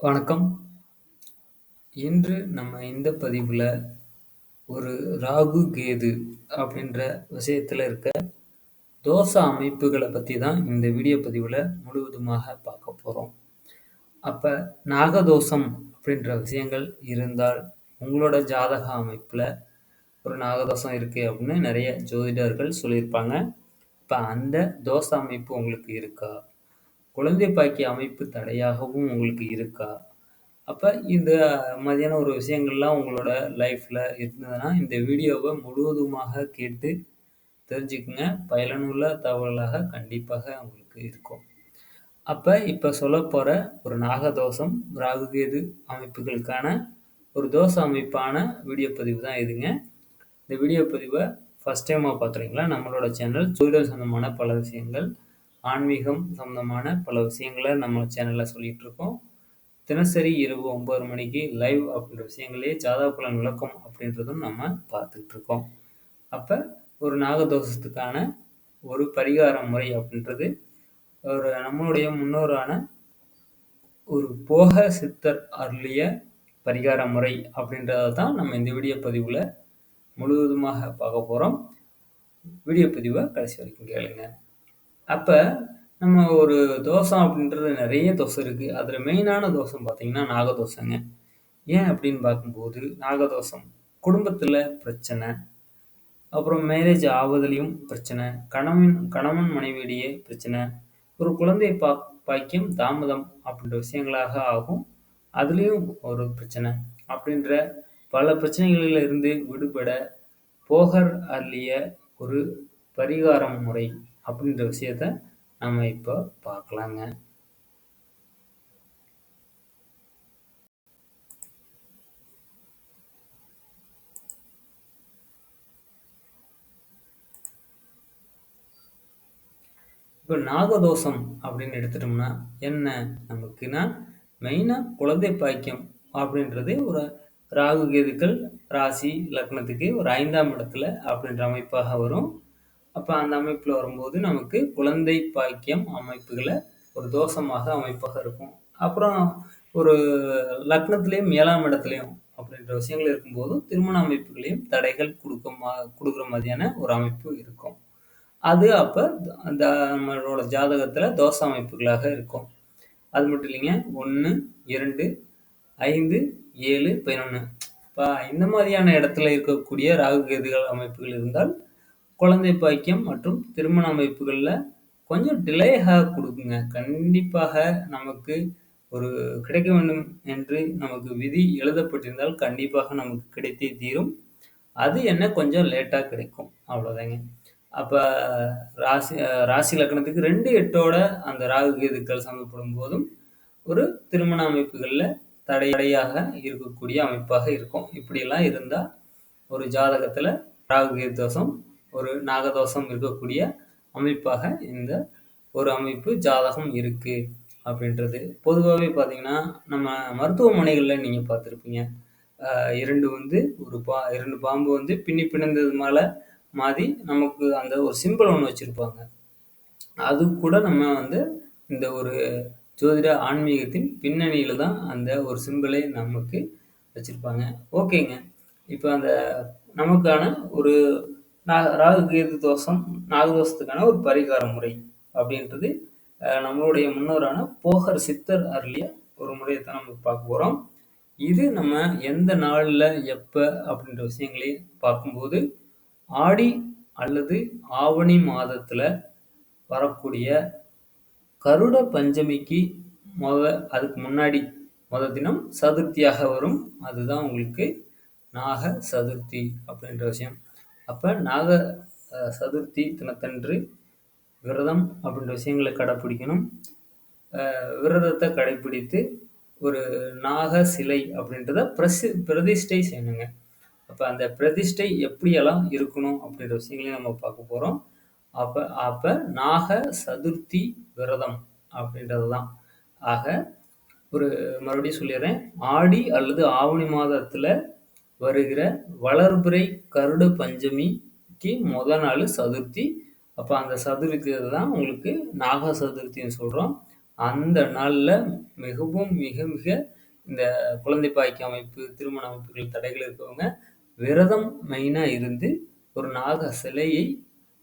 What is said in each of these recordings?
வணக்கம். இன்று நம்ம இந்த பதிவுல ஒரு ராகு, கேது அப்படின்ற விஷயத்துல இருக்க தோச அமைப்புகள பத்தி தான் இந்த வீடியோ பதிவுல முழுவதுமாக பார்க்க போறோம். அப்ப நாகதோஷம் அப்படின்ற விஷயங்கள் இருந்தால் உங்களோட ஜாதக அமைப்புல ஒரு நாகதோஷம் இருக்கு அப்படின்னு நிறைய ஜோதிடர்கள் சொல்லியிருப்பாங்க. இப்ப அந்த தோஷ அமைப்பு உங்களுக்கு இருக்கா? குழந்தை பாக்கிய அமைப்பு தடையாகவும் உங்களுக்கு இருக்கா? அப்போ இந்த மாதிரியான ஒரு விஷயங்கள்லாம் உங்களோட லைஃப்பில் இருந்ததுன்னா, இந்த வீடியோவை முழுவதுமாக கேட்டு தெரிஞ்சுக்குங்க பயனுள்ள தகவலாக கண்டிப்பாக உங்களுக்கு இருக்கும். அப்போ இப்போ சொல்ல சொல்லப்போற ஒரு நாகதோஷம், ராகுகேது அமைப்புகளுக்கான ஒரு தோஷ அமைப்பான வீடியோ பதிவு தான் இதுங்க. இந்த வீடியோ பதிவை ஃபர்ஸ்ட் டைமாக பார்க்குறீங்களா? நம்மளோட சேனல் ஜோதிடம் சம்மந்தமான பல விஷயங்கள், ஆன்மீகம் சம்மந்தமான பல விஷயங்களை நம்ம சேனலில் சொல்லிகிட்டு இருக்கோம். தினசரி இரவு ஒம்பது மணிக்கு லைவ் அப்படின்ற விஷயங்களே ஜாதக பலன் விளக்கம் அப்படின்றதும் நம்ம பார்த்துக்கிட்டு இருக்கோம். அப்போ ஒரு நாகதோஷத்துக்கான ஒரு பரிகார முறை அப்படின்றது ஒரு நம்மளுடைய முன்னோரான ஒரு போக சித்தர் அருளிய பரிகார முறை அப்படின்றத தான் நம்ம இந்த வீடியோ பதிவில் முழுவதுமாக பார்க்க போகிறோம் வீடியோ பதிவை கடைசி வரைக்கும் கேளுங்கள் அப்ப நம்ம ஒரு தோஷம் அப்படின்றது நிறைய தோசை இருக்கு. அதுல மெயினான தோஷம் பார்த்திங்கன்னா நாகதோசைங்க ஏன் அப்படின்னு பார்க்கும்போது நாகதோஷம் குடும்பத்தில் பிரச்சனை, அப்புறம் மேரேஜ் ஆவதிலயும் பிரச்சனை, கணவன் கணவன் மனைவியிடையே பிரச்சனை, ஒரு குழந்தை பா பாக்கியம் தாமதம் அப்படின்ற விஷயங்களாக ஆகும். அதுலயும் ஒரு பிரச்சனை அப்படின்ற பல பிரச்சனைகளில் இருந்து விடுபட போகர் அள்ளிய ஒரு பரிகாரம் முறை அப்படின்ற விஷயத்த நம்ம இப்போ பார்க்கலாங்க. இப்போ நாகதோஷம் அப்படின்னு எடுத்துட்டோம்னா என்ன நமக்குன்னா மெயினா குழந்தை பாய்க்கம் அப்படின்றது ஒரு ராகு கேதுக்கள் ராசி லக்னத்துக்கு ஒரு ஐந்தாம் இடத்துல அப்படின்ற அமைப்பாக வரும். அப்போ அந்த அமைப்பில் வரும்போது நமக்கு குழந்தை பாக்கியம் அமைப்புகளை ஒரு தோஷமாக அமைப்பாக இருக்கும். அப்புறம் ஒரு லக்னத்துலேயும் ஏழாம் இடத்துலையும் அப்படின்ற விஷயங்கள் இருக்கும்போது திருமண அமைப்புகளையும் தடைகள் கொடுக்க மா கொடுக்குற மாதிரியான ஒரு அமைப்பு இருக்கும். அது அப்போ அந்த நம்மளோட ஜாதகத்தில் தோஷ அமைப்புகளாக இருக்கும். அது மட்டும் இல்லைங்க ஒன்று இரண்டு ஐந்து ஏழு பதினொன்று இப்போ இந்த மாதிரியான இடத்துல இருக்கக்கூடிய ராகு, கேதுகள் அமைப்புகள் இருந்தால் குழந்தை பாக்கியம் மற்றும் திருமண அமைப்புகளில் கொஞ்சம் டிலேயாக கொடுக்குங்க கண்டிப்பாக நமக்கு ஒரு கிடைக்க வேண்டும் என்று நமக்கு விதி எழுதப்பட்டிருந்தால் கண்டிப்பாக நமக்கு கிடைத்தே தீரும். அது என்ன கொஞ்சம் லேட்டாக கிடைக்கும். அவ்வளோதாங்க. அப்போ ராசி ராசி லக்னத்துக்கு 2, 8ஓட அந்த ராகு, கேதுக்கள் சமப்படும் போதும் ஒரு திருமண அமைப்புகளில் தடையாக இருக்கக்கூடிய அமைப்பாக இருக்கும். இப்படியெல்லாம் இருந்தால் ஒரு ஜாதகத்தில் ராகு, கேது தோஷம், ஒரு நாகதோஷம் இருக்கக்கூடிய அமைப்பாக இந்த ஒரு அமைப்பு ஜாதகம் இருக்குது அப்படின்றது. பொதுவாகவே பார்த்தீங்கன்னா, நம்ம மருத்துவமனைகளில் நீங்கள் பார்த்துருப்பீங்க இரண்டு வந்து ஒரு பா இரண்டு பாம்பு வந்து பின்னி பிணைந்தது மேலே மாதி நமக்கு அந்த ஒரு சிம்பல் ஒன்று வச்சுருப்பாங்க அது கூட நம்ம வந்து இந்த ஒரு ஜோதிட ஆன்மீகத்தின் பின்னணியில் தான் அந்த ஒரு சிம்பலே நமக்கு வச்சுருப்பாங்க ஓகேங்க. இப்போ அந்த நமக்கான ஒரு நா ராகு, கேது தோஷம், நாகதோஷத்துக்கான ஒரு பரிகார முறை அப்படின்றது நம்மளுடைய முன்னோரான போகர் சித்தர் அருளிய ஒரு முறையை தான் நம்ம பார்க்க போகிறோம் இது நம்ம எந்த நாளில் எப்போ அப்படின்ற விஷயங்களையும் பார்க்கும்போது, ஆடி அல்லது ஆவணி மாதத்தில் வரக்கூடிய கருட பஞ்சமிக்கு முத அதுக்கு முன்னாடி முத தினம் சதுர்த்தியாக வரும். அதுதான் உங்களுக்கு நாக சதுர்த்தி அப்படின்ற விஷயம். அப்போ நாக சதுர்த்தி தினத்தன்று விரதம் அப்படின்ற விஷயங்களை கடைப்பிடிக்கணும். விரதத்தை கடைப்பிடித்து ஒரு நாக சிலை அப்படின்றத பிரசி பிரதிஷ்டை செய்யணுங்க. அப்போ அந்த பிரதிஷ்டை எப்படியெல்லாம் இருக்கணும் அப்படின்ற விஷயங்களையும் நம்ம பார்க்க போகிறோம் அப்போ அப்போ நாக சதுர்த்தி விரதம் அப்படின்றது தான். ஆக ஒரு மறுபடியும் சொல்லிடுறேன் ஆடி அல்லது ஆவணி மாதத்தில் வருகிற வளர்பிறை கருட பஞ்சமிக்கு மொத நாள் சதுர்த்தி. அப்போ அந்த சதுர்த்தி தான் உங்களுக்கு நாக சதுர்த்தின்னு சொல்கிறோம் அந்த நாளில் மிகவும் மிக மிக இந்த குழந்தை பாய்க்கு அமைப்பு, திருமண அமைப்புகள் தடைகள் இருக்கவங்க விரதம் மெயினாக இருந்து ஒரு நாக சிலையை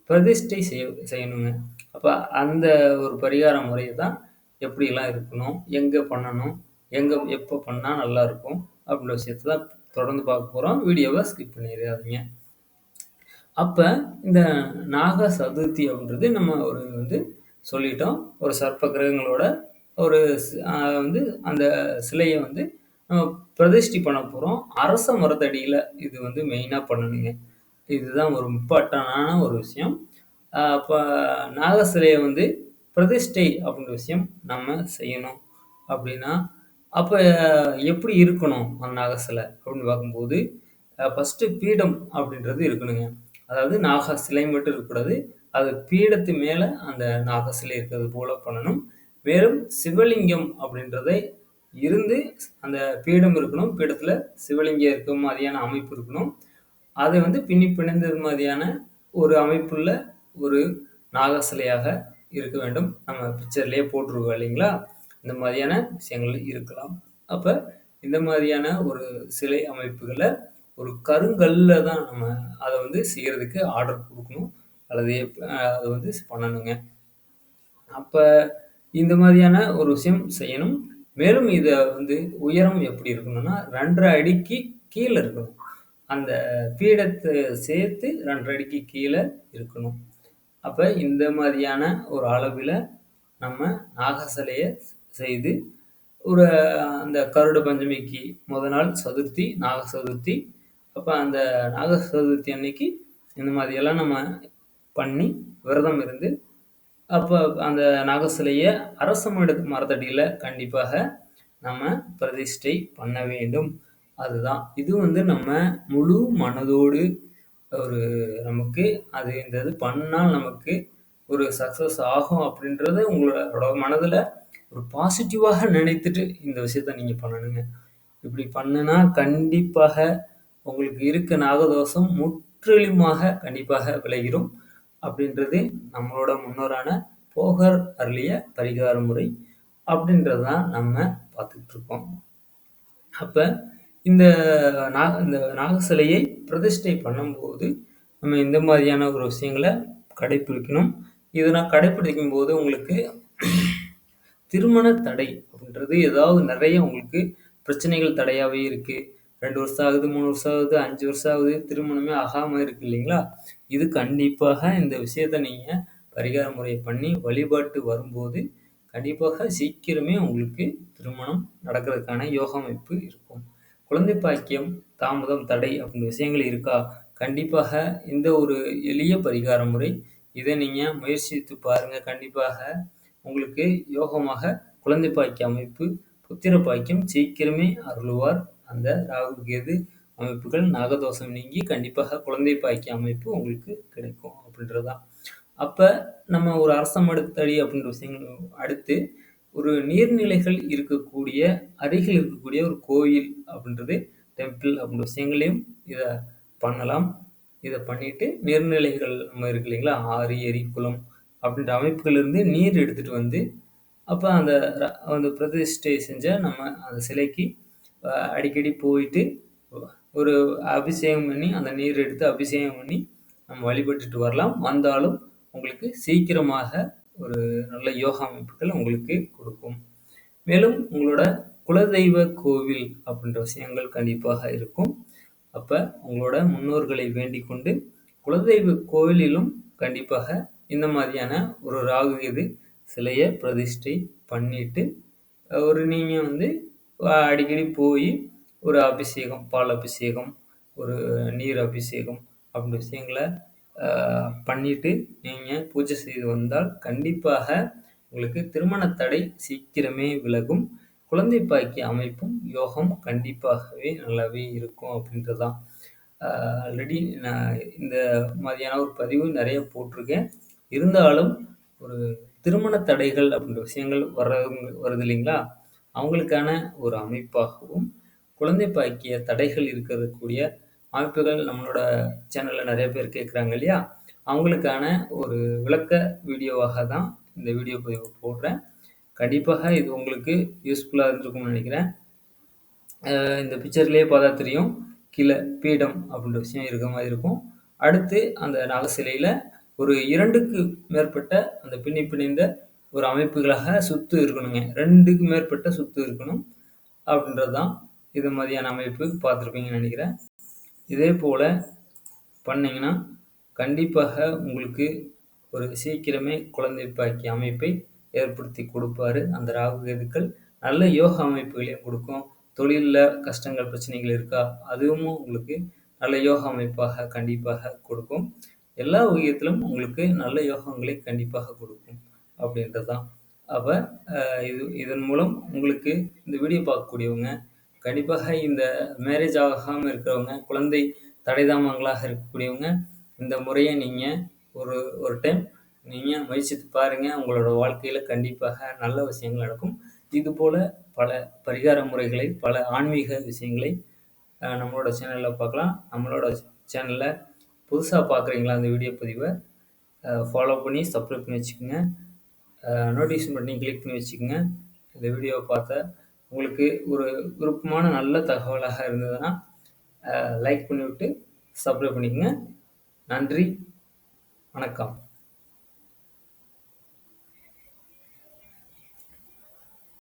பிரதிஷ்டை செய்ய செய்யணுங்க. அப்போ அந்த ஒரு பரிகார முறையை தான் எப்படிலாம் இருக்கணும், எங்கே பண்ணணும், எங்கே எப்போ பண்ணா நல்லாயிருக்கும் அப்படின்ற விஷயத்தை தான் தொடர்ந்து பார்க்க போகிறோம் வீடியோவை ஸ்கிப் பண்ணிடாதீங்க அப்போ இந்த நாக சதுர்த்தி அப்படின்றது நம்ம ஒரு வந்து சொல்லிட்டோம். ஒரு சர்ப்ப கிரகங்களோட ஒரு வந்து அந்த சிலையை வந்து நம்ம பிரதிஷ்டி பண்ண போகிறோம் அரச மரத்தடியில் இது வந்து மெயினாக பண்ணணுங்க. இதுதான் ஒரு இம்பார்ட்டனான ஒரு விஷயம். அப்போ நாக சிலையை வந்து பிரதிஷ்டை அப்படின்ற விஷயம் நம்ம செய்யணும் அப்படின்னா, அப்போ எப்படி இருக்கணும் அந்த நாக சிலை அப்படின்னு பார்க்கும்போது, ஃபஸ்ட்டு ஃபர்ஸ்ட்டு பீடம் அப்படின்றது இருக்கணுங்க. அதாவது நாக சிலை மட்டும் இருக்கக்கூடாது. அது பீடத்து மேலே அந்த நாக சிலை இருக்கிறது போல பண்ணணும். மேலும் சிவலிங்கம் அப்படின்றதை இருந்து அந்த பீடம் இருக்கணும். பீடத்தில் சிவலிங்கம் இருக்க மாதிரியான அமைப்பு இருக்கணும். அதை வந்து பின்னி பிணைந்தது மாதிரியான ஒரு அமைப்புள்ள ஒரு நாக சிலையாக இருக்க வேண்டும். நம்ம பிக்சர்லேயே போட்டிருக்கோம் இல்லைங்களா? இந்த மாதிரியான விஷயங்கள் இருக்கலாம். அப்போ இந்த மாதிரியான ஒரு சிலை அமைப்புகளை ஒரு கருங்கல்ல தான் நம்ம அதை வந்து செய்கிறதுக்கு ஆர்டர் கொடுக்கணும் அல்லது அதை வந்து பண்ணணுங்க. அப்போ இந்த மாதிரியான ஒரு விஷயம் செய்யணும். மேலும் இதை வந்து உயரம் எப்படி இருக்கணும்னா, 2 1/2 அடிக்கு கீழே இருக்கணும். அந்த பீடத்தை சேர்த்து 2 1/2 அடிக்கு கீழே இருக்கணும். அப்போ இந்த மாதிரியான ஒரு அளவில் நம்ம நாக செய்து, ஒரு அந்த கருட பஞ்சமிக்கு முதல் நாள் சதுர்த்தி, நாக சதுர்த்தி. அப்போ அந்த நாக சதுர்த்தி அன்னைக்கு இந்த மாதிரியெல்லாம் நம்ம பண்ணி, விரதம் இருந்து, அப்போ அந்த நாக சிலையை அரச மரத்தடியில் கண்டிப்பாக நம்ம பிரதிஷ்டை பண்ண வேண்டும். அதுதான். இது வந்து நம்ம முழு மனதோடு ஒரு நமக்கு அது இந்த இது பண்ணால் நமக்கு ஒரு சக்ஸஸ் ஆகும் அப்படின்றது உங்களோட மனதில் ஒரு பாசிட்டிவாக நினைத்துட்டு இந்த விஷயத்த நீங்கள் பண்ணணுங்க. இப்படி பண்ணுனா கண்டிப்பாக உங்களுக்கு இருக்க நாகதோஷம் முற்றிலுமாக கண்டிப்பாக விளைகிறோம் அப்படின்றது நம்மளோட முன்னோரான போகர் அருளிய பரிகார முறை. அப்படின்றது தான் நம்ம பார்த்துக்கிட்டு இருக்கோம். இந்த நாக இந்த நாக சிலையை பிரதிஷ்டை பண்ணும்போது, நம்ம இந்த மாதிரியான ஒரு விஷயங்கள கடைப்பிடிக்கணும். இதெல்லாம் கடைப்பிடிக்கும்போது உங்களுக்கு திருமண தடை அப்படின்றது ஏதாவது நிறைய உங்களுக்கு பிரச்சனைகள் தடையாகவே இருக்குது ரெண்டு வருஷம் ஆகுது, மூணு வருஷம் ஆகுது, அஞ்சு வருஷம் ஆகுது. திருமணமே ஆகாமல் இருக்கு இல்லைங்களா? இது கண்டிப்பாக இந்த விஷயத்த நீங்கள் பரிகார முறையை பண்ணி வழிபாட்டு வரும்போது, கண்டிப்பாக சீக்கிரமே உங்களுக்கு திருமணம் நடக்கிறதுக்கான யோக அமைப்பு இருக்கும். குழந்தை பாக்கியம், தாமதம், தடை அப்படின்ற விஷயங்கள் இருக்கா? கண்டிப்பாக இந்த ஒரு எளிய பரிகார முறை. இதை நீங்கள் முயற்சித்து பாருங்கள் கண்டிப்பாக உங்களுக்கு யோகமாக குழந்தை பாக்கிய அமைப்பு, புத்திர பாக்கியம் சீக்கிரமே அருளுவார். அந்த ராகு, கேது அமைப்புகள் நாகதோஷம் நீங்கி கண்டிப்பாக குழந்தை பாய்க்கு அமைப்பு உங்களுக்கு கிடைக்கும் அப்படின்றது தான். நம்ம ஒரு அரசம் மரத்தடி அப்படின்ற விஷயங்கள் அடுத்து, ஒரு நீர்நிலைகள் இருக்கக்கூடிய அருகில் இருக்கக்கூடிய ஒரு கோயில் அப்படின்றது டெம்பிள் அப்படின்ற விஷயங்களையும் இதை பண்ணலாம். இதை பண்ணிட்டு நீர்நிலைகள் நம்ம இருக்கு இல்லைங்களா? ஆறு, ஏரி, குளம் அப்படின்ற அமைப்புகளிலிருந்து நீர் எடுத்துகிட்டு வந்து, அப்போ அந்த ர அந்த பிரதிஷ்டை செஞ்ச நம்ம அந்த சிலைக்கு அடிக்கடி போயிட்டு, ஒரு அபிஷேகம் பண்ணி, அந்த நீர் எடுத்து அபிஷேகம் பண்ணி நம்ம வழிபட்டுட்டு வரலாம். வந்தாலும் உங்களுக்கு சீக்கிரமாக ஒரு நல்ல யோகா அமைப்புகள் உங்களுக்கு கொடுக்கும். மேலும் உங்களோட குலதெய்வ கோவில் அப்படின்ற விஷயங்கள் கண்டிப்பாக இருக்கும். அப்போ உங்களோட முன்னோர்களை வேண்டிக் கொண்டு, குலதெய்வ கோவிலிலும் கண்டிப்பாக இந்த மாதிரியான ஒரு ராகு, கேது சிலையை பிரதிஷ்டை பண்ணிட்டு, ஒரு நீங்கள் வந்து அடிக்கடி போய் ஒரு அபிஷேகம், பால் அபிஷேகம், ஒரு நீர் அபிஷேகம் அப்படின்ற விஷயங்களை பண்ணிட்டு நீங்கள் பூஜை செய்து வந்தால், கண்டிப்பாக உங்களுக்கு திருமண தடை சீக்கிரமே விலகும். குழந்தை பாக்கிய அமைப்பும், யோகம் கண்டிப்பாகவே நல்லாவே இருக்கும் அப்படின்றது தான். ஆல்ரெடி நான் இந்த மாதிரியான ஒரு பதிவு நிறைய போட்டிருக்கேன். இருந்தாலும் ஒரு திருமண தடைகள் அப்படின்ற விஷயங்கள் வர்றவங்க வருது இல்லைங்களா? அவங்களுக்கான ஒரு அமைப்பாகவும், குழந்தை பாக்கிய தடைகள் இருக்கக்கூடிய அமைப்புகள் நம்மளோட சேனலில் நிறைய பேர் கேட்குறாங்க இல்லையா? அவங்களுக்கான ஒரு விளக்க வீடியோவாக தான் இந்த வீடியோ பதிவு போடுறேன். கண்டிப்பாக இது உங்களுக்கு யூஸ்ஃபுல்லாக இருந்திருக்கும்னு நினைக்கிறேன். இந்த பிக்சர்லேயே பார்த்தா தெரியும். கீழே பீடம் அப்படின்ற விஷயம் இருக்க மாதிரி இருக்கும். அடுத்து அந்த நாக சிலையில் ஒரு இரண்டுக்கு மேற்பட்ட அந்த பின்னி பிணைந்த ஒரு அமைப்புகளாக சுத்து இருக்கணுங்க. ரெண்டுக்கு மேற்பட்ட சுத்து இருக்கணும். அப்படின்றது தான் இது மாதிரியான அமைப்பு பார்த்துருப்பீங்கன்னு நினைக்கிறேன். இதே போல் பண்ணிங்கன்னா கண்டிப்பாக உங்களுக்கு ஒரு சீக்கிரமே குழந்தை பாக்கிய அமைப்பை ஏற்படுத்தி கொடுப்பாரு அந்த ராகு கேதுக்கள். நல்ல யோக அமைப்புகளையும் கொடுக்கும். தொழிலில் கஷ்டங்கள், பிரச்சனைகள் இருக்கா? அதுவும் உங்களுக்கு நல்ல யோகா அமைப்பாக கண்டிப்பாக கொடுக்கும். எல்லா வகையத்திலும் உங்களுக்கு நல்ல யோகங்களை கண்டிப்பாக கொடுக்கும். அப்படின்றது தான். அப்போ இது இதன் மூலம் உங்களுக்கு இந்த வீடியோ பார்க்கக்கூடியவங்க, கண்டிப்பாக இந்த மேரேஜ் ஆகாமல் இருக்கிறவங்க, குழந்தை தடைதாமங்களாக இருக்கக்கூடியவங்க, இந்த முறையை நீங்கள் ஒரு ஒரு டைம் நீங்கள் முயற்சித்து பாருங்கள் உங்களோட வாழ்க்கையில் கண்டிப்பாக நல்ல விஷயங்கள் நடக்கும். இது போல் பல பரிகார முறைகளை, பல ஆன்மீக விஷயங்களை நம்மளோட சேனலில் பார்க்கலாம். நம்மளோட சேனலில் புதுசாக பார்க்குறீங்களா அந்த வீடியோ பதிவை ஃபாலோ பண்ணி சப்ஸ்கிரைப் பண்ணி வச்சுக்கோங்க நோட்டிஃபிகேஷன் பட்டனையும் கிளிக் பண்ணி வச்சுக்கோங்க இந்த வீடியோவை பார்த்த உங்களுக்கு ஒரு விருப்பமான நல்ல தகவலாக இருந்ததுன்னா, லைக் பண்ணிவிட்டு சப்ஸ்கிரைப் பண்ணிக்கோங்க நன்றி. வணக்கம்.